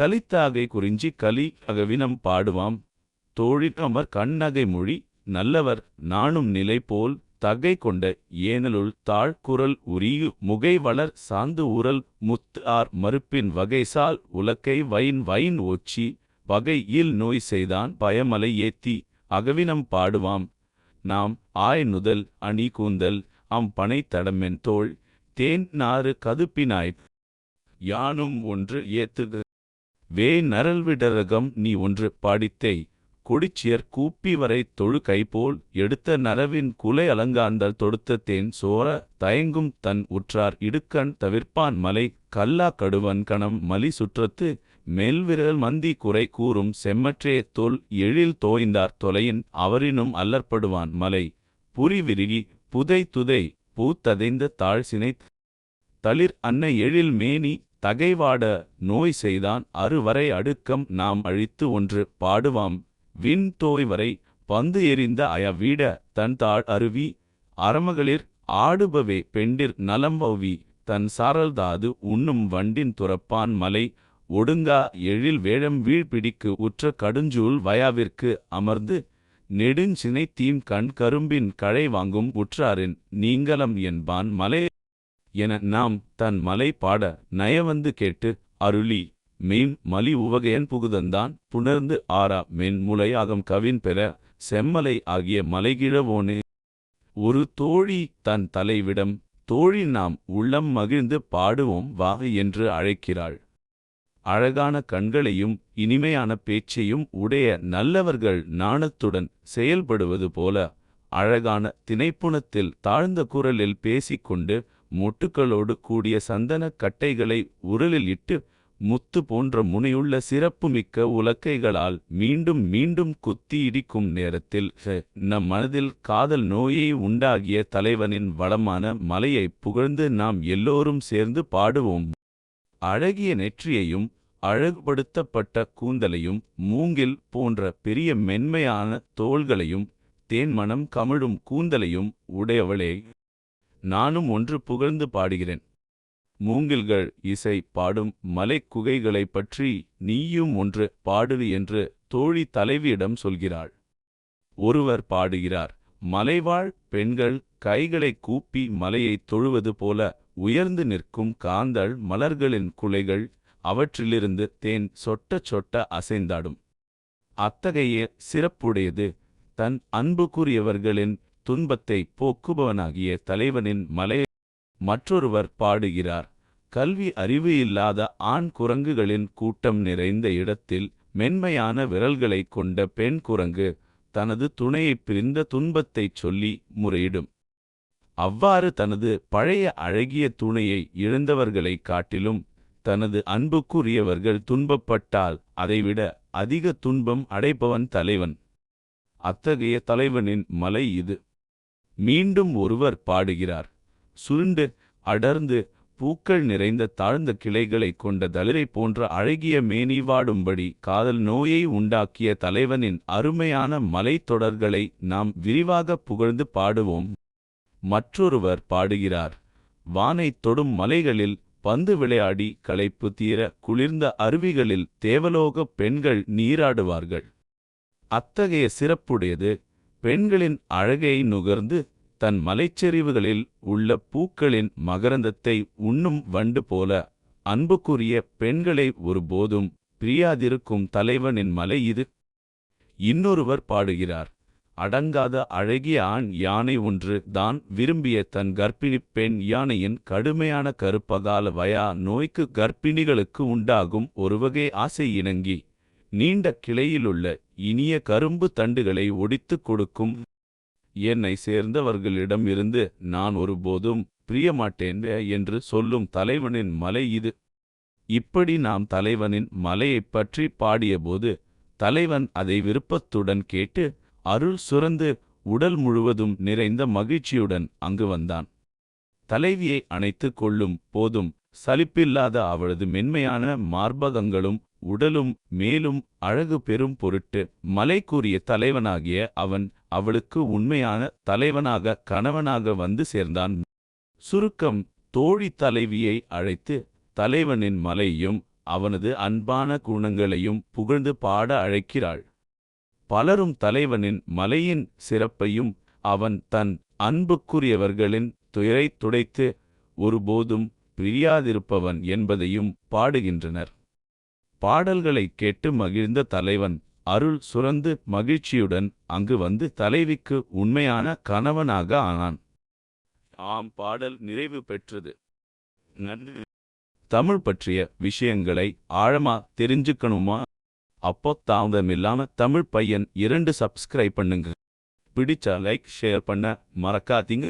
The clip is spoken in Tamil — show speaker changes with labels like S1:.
S1: கலித்தாகை குறிஞ்சி கலி அகவினம் பாடுவாம். தோழிகமர் கண்ணகை மொழி நல்லவர் நாணும் நிலை போல் தகை கொண்ட ஏனலுள் தாழ் குரல் உரியு முகை வளர் சாந்து உரல் முத்து ஆர் மறுப்பின் வகைசால் உலக்கை வைன் வைன் ஒச்சி வகை இல் நோய் செய்தான் பயமலை ஏத்தி அகவினம் பாடுவாம். நாம் ஆய் நுதல் அணி கூந்தல் அம் பனை தடமென் தோள் தேன் நாறு கதுப்பினாய். யானும் ஒன்று ஏத்துக வே நரல்விடரகம் நீ ஒன்று பாடித்தை. கொடிச்சியர் கூப்பி வரை தொழு கைபோல் எடுத்த நரவின் குலை அலங்காந்தல் தொடுத்த தேன் சோர தயங்கும் தன் உற்றார் இடுக்கண் தவிர்ப்பான் மலை கல்லா கடுவன் கணம் மலி சுற்றத்து மெல்விரல் மந்தி குறை கூறும் செம்மற்றே தொல் எழில் தோய்ந்தார் தொலையின் அவரினும் அல்லற்படுவான் மலை புரி விரிகி புதை துதை பூத்ததைந்த தாழ் சினை தளிர் அன்னை எழில் மேனி தகைவாட நோய் செய்தான் அறுவரை அடுக்கம் நாம் அழித்து ஒன்று பாடுவாம். விண் தோய் வரை பந்து எறிந்த அய வீட தன் தாழ் அருவி. அறமகளிர் ஆடுபவே பெண்டிர் நலம்பவி தன் சாரல்தாது உண்ணும் வண்டின் துறப்பான் மலை. ஒடுங்கா எழில் வேழம் வீழ்பிடிக்கு உற்ற கடுஞ்சூல் வயாவிற்கு அமர்ந்து. நெடுஞ்சினை தீம் கண் கரும்பின் களை வாங்கும் உற்றாரின் நீங்கலம் என்பான் மலை. என நாம் தன் மலை பாட நயவந்து கேட்டு அருளி மீன் மலி உவகையன் புகுதந்தான் புணர்ந்து ஆறா மென் முளையாகம் கவின் பெற செம்மலை ஆகிய மலைகிழவோனே ஒரு தோழி தன் தலைவிடம் தோழி நாம் உள்ளம் மகிழ்ந்து பாடுவோம் வா என்று அழைக்கிறாள். அழகான கண்களையும் இனிமையான பேச்சையும் உடைய நல்லவர்கள் நாணத்துடன் செயல்படுவது போல அழகான திணைப்புணத்தில் தாழ்ந்த குரலில் பேசிக்கொண்டு மொட்டுக்களோடு கூடிய சந்தனக் கட்டைகளை உரலில் இட்டு முத்து போன்ற முனையுள்ள சிறப்புமிக்க உலக்கைகளால் மீண்டும் மீண்டும் குத்தி இடிக்கும் நேரத்தில் நம் மனதில் காதல் நோயை உண்டாகிய தலைவனின் வளமான மலையை புகழ்ந்து நாம் எல்லோரும் சேர்ந்து பாடுவோம். அழகிய நெற்றியையும் அழகுபடுத்தப்பட்ட கூந்தலையும் மூங்கில் போன்ற பெரிய மென்மையான தோள்களையும் தேன்மணம் கமிழும் கூந்தலையும் உடையவளே. நானும் ஒன்று புகழ்ந்து பாடுகிறேன். மூங்கில்கள் இசை பாடும் மலைக்குகைகளைப் பற்றி நீயும் ஒன்று பாடுது என்று தோழி தலைவியிடம் சொல்கிறாள். ஒருவர் பாடுகிறார் மலைவாழ் பெண்கள் கைகளை கூப்பி மலையைத் தொழுவது போல உயர்ந்து நிற்கும் காந்தள் மலர்களின் குலைகள் அவற்றிலிருந்து தேன் சொட்ட சொட்ட அசைந்தாடும். அத்தகைய சிறப்புடையது தன் அன்புக்குரியவர்களின் துன்பத்தை போக்குபவனாகிய தலைவனின் மலை மற்றொருவர் பாடுகிறார். கல்வி அறிவு இல்லாத ஆண் குரங்குகளின் கூட்டம் நிறைந்த இடத்தில் மென்மையான விரல்களைக் கொண்ட பெண் குரங்கு தனது துணையைப் பிரிந்த துன்பத்தைச் சொல்லி முறையிடும். அவ்வாறு தனது பழைய அழகிய துணையை இழந்தவர்களைக் காட்டிலும் தனது அன்புக்குரியவர்கள் துன்பப்பட்டால் அதைவிட அதிக துன்பம் அடைப்பவன் தலைவன். அத்தகைய தலைவனின் மலை இது. மீண்டும் ஒருவர் பாடுகிறார். சுருண்டு அடர்ந்து பூக்கள் நிறைந்த தாழ்ந்த கிளைகளைக் கொண்ட தளிரை போன்ற அழகிய மேனி வாடும்படி காதல் நோயை உண்டாக்கிய தலைவனின் அருமையான மலைத்தொடர்களை நாம் விரிவாக புகழ்ந்து பாடுவோம். மற்றொருவர் பாடுகிறார். வானைத் தொடும் மலைகளில் பந்து விளையாடி களைப்பு தீர குளிர்ந்த அருவிகளில் தேவலோகப் பெண்கள் நீராடுவார்கள். அத்தகைய சிறப்புடையது பெண்களின் அழகை நுகர்ந்து தன் மலைச்சரிவுகளில் உள்ள பூக்களின் மகரந்தத்தை உண்ணும் வண்டு போல அன்புக்குரிய பெண்களை ஒருபோதும் பிரியாதிருக்கும் தலைவனின் மலை இது. இன்னொருவர் பாடுகிறார் அடங்காத அழகிய ஆண் யானை ஒன்று தான் விரும்பிய தன் கர்ப்பிணிப் பெண் யானையின் கடுமையான கருப்பகால வயா நோய்க்கு கர்ப்பிணிகளுக்கு உண்டாகும் ஒருவகை ஆசை இணங்கி நீண்ட கிளையிலுள்ள இனிய கரும்பு தண்டுகளை ஒடித்துக் கொடுக்கும் என்னை சேர்ந்தவர்களிடம் இருந்து நான் ஒருபோதும் பிரியமாட்டேன் என்று சொல்லும் தலைவனின் மலை இது. இப்படி நாம் தலைவனின் மலையைப் பற்றி பாடியபோது தலைவன் அதை விருப்பத்துடன் கேட்டு அருள் சுரந்து உடல் முழுவதும் நிறைந்த மகிழ்ச்சியுடன் அங்கு வந்தான். தலைவியை அணைத்துக் கொள்ளும் போதும் சலிப்பில்லாத அவளது மென்மையான மார்பகங்களும் உடலும் மேலும் அழகு பெறும் பொருட்டு மலைக்கூறிய தலைவனாகிய அவன் அவளுக்கு உண்மையான தலைவனாக கணவனாக வந்து சேர்ந்தான். சுருக்கம் தோழி தலைவியை அழைத்து தலைவனின் மலையையும் அவனது அன்பான குணங்களையும் புகழ்ந்து பாட அழைக்கிறாள். பலரும் தலைவனின் மலையின் சிறப்பையும் அவன் தன் அன்புக்குரியவர்களின் துயரைத் துடைத்து ஒருபோதும் பிரியாதிருப்பவன் என்பதையும் பாடுகின்றனர். பாடல்களை கேட்டு மகிழ்ந்த தலைவன் அருள் சுரந்து மகிழ்ச்சியுடன் அங்கு வந்து தலைவிக்கு உண்மையான கணவனாக ஆனான். ஆம் பாடல் நிறைவு பெற்றது. நன்றி. தமிழ் பற்றிய விஷயங்களை ஆழமா தெரிஞ்சுக்கணுமா? அப்போ தாமதமில்லாம தமிழ் பையன் இரண்டு சப்ஸ்கிரைப் பண்ணுங்க. பிடிச்சா லைக் ஷேர் பண்ண மறக்காதீங்க.